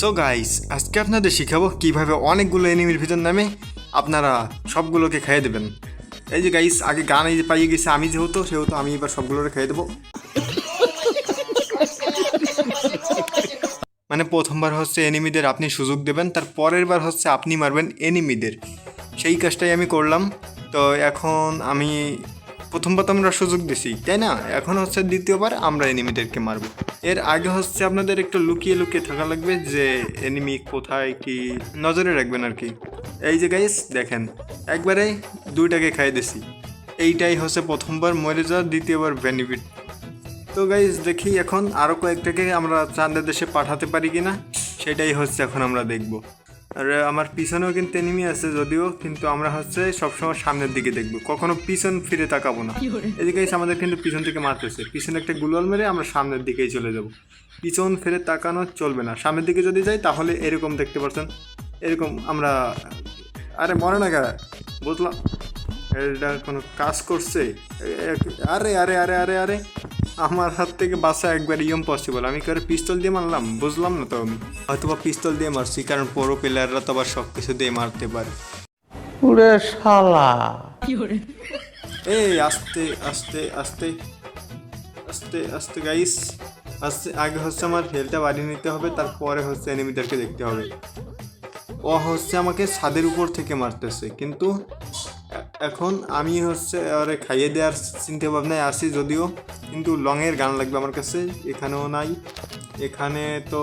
So guys আজকে আপনাদের শিখাবো কীভাবে অনেকগুলো এনিমির ভিতর নামে আপনারা সবগুলোকে খেয়ে দেবেন। এই যে গাইস আগে গান এই যে পাইয়ে গেছে, আমি যেহেতু, সেহেতু আমি এবার সবগুলোকে খেয়ে দেবো। মানে প্রথমবার হচ্ছে এনিমিদের আপনি সুযোগ দেবেন, তার পরের বার হচ্ছে আপনি মারবেন এনিমিদের সেই কাজটাই আমি করলাম। তো এখন আমি প্রথমবার তো আমরা সুযোগ দিছি, তাই না? এখন হচ্ছে দ্বিতীয়বার আমরা এনিমিদেরকে মারবো। এর আগে হচ্ছে আপনাদের একটু লুকিয়ে লুকিয়ে থাকা লাগবে যে এনিমি কোথায়, কি নজরে রাখবেন আর কি। এই যে গাইস দেখেন, একবারে দুইটাকে খাই দিছি। এইটাই হচ্ছে প্রথমবার মরে যাওয়া, দ্বিতীয়বার বেনিফিট তো গাইজ দেখি এখন আরও কয়েকটাকে আমরা চাঁদের দেশে পাঠাতে পারি কি না সেটাই হচ্ছে এখন আমরা দেখব। আর আমার পিছনেও কিন্তু এনিমি আছে যদিও কিন্তু আমরা হচ্ছে সবসময় সামনের দিকে দেখব। কখনো পিছন ফিরে তাকাবো না। এদিকে এসে আমাদের কিন্তু পিছন থেকে মারতেছে। পিছনে একটা গুলল মেরে আমরা সামনের দিকেই চলে যাব। পিছন ফিরে তাকানো চলবে না। সামনের দিকে যদি যাই তাহলে এরকম দেখতে পাচ্ছেন এরকম আমরা আরে মরে না গা বুঝলাম। এটা কোনো কাজ করছে? আরে আরে আরে আরে আরে। আমার হাত থেকে বাসা একবার ইয়ম পসিবল আমি করে পিস্তল দিয়ে মারলাম? বুঝলাম না তো আমি। হয়তো বা পিস্তল দিয়ে মারছি কারণ পুরো প্লেয়াররা তো আবার সব কিছু দিয়ে মারতে পারে। ওরে শালা। এই আস্তে আস্তে আস্তে আস্তে আস্তে গাইস আস্তে আগে হচ্ছে আমার হেলটা বাড়িয়ে নিতে হবে তারপরে হচ্ছে এনিমিদেরকে দেখতে হবে। ও হচ্ছে আমাকে ছাদের উপর থেকে মারতেছে কিন্তু এখন আমি হচ্ছে, আরে খাইয়ে দেওয়ার চিন্তা ভাবনায় আসি যদিও, কিন্তু লংয়ের গান লাগবে আমার কাছে, এখানেও নাই। এখানে তো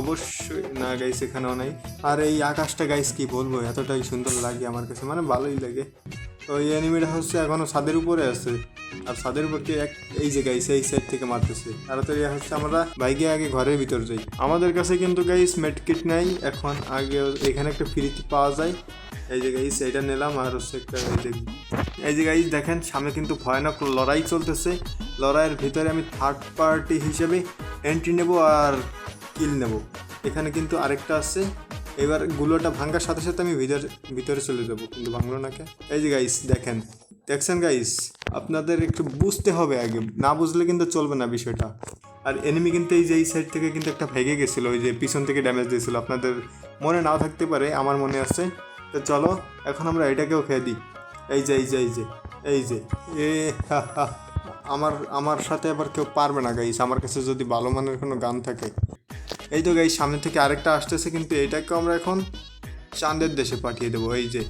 অবশ্যই, না গাইস এখানেও নাই। আর এই আকাশটা গাইস কি বলব, এতটাই সুন্দর লাগে আমার কাছে মানে ভালোই লাগে। তো এই অ্যানিমেটা হচ্ছে এখনও ছাদের উপরে আছে, আর ছাদের উপর কে এক, এই যে গাইস এই সাইড থেকে মারতেছে। তাড়াতাড়ি হচ্ছে আমরা বাইকে আগে ঘরের ভিতর যাই। আমাদের কাছে কিন্তু গাইস মেডকিট নাই। এখন আগে এখানে একটা ফ্রিতে পাওয়া যায়। এই যে গাইস এটা নিলাম আর হচ্ছে একটা এই যে এই যে গাইস দেখেন, সামনে কিন্তু ভয়ানক লড়াই চলতেছে। লড়াইয়ের ভিতরে আমি থার্ড পার্টি হিসেবে এন্ট্রি নেব আর কিল নেব। এখানে কিন্তু আরেকটা আছে। এবার গুলোটা ভাঙার সাথে সাথে আমি ভিতরে ভিতরে চলে যাব। কিন্তু ভাঙলো না কে? এই যে গাইস দেখেন। দেখছেন গাইস আপনাদের একটু বুঝতে হবে আগে। না বুঝলে কিন্তু চলবে না বিষয়টা। আর এনিমি কিন্তু এই যে এই সাইড থেকে কিন্তু একটা ভেঙে গেছিল। ওই যে পিছন থেকে ড্যামেজ দিয়েছিল। আপনাদের মনে নাও থাকতে পারে, আমার মনে আছে। তো চলো, এখন আমরা এটাকেও খেয়ে দিই। এই যে এই যে এই যে এই যে, এ। আমার আমার সাথে আবার কেউ পারবে না গাইস আমার কাছে যদি ভালো মানের কোনো গান থাকে। এই তো গাইস সামনে থেকে আরেকটা আসতেছে, কিন্তু এটাকেও আমরা এখন চাঁদের দেশে পাঠিয়ে দেবো, এই যে।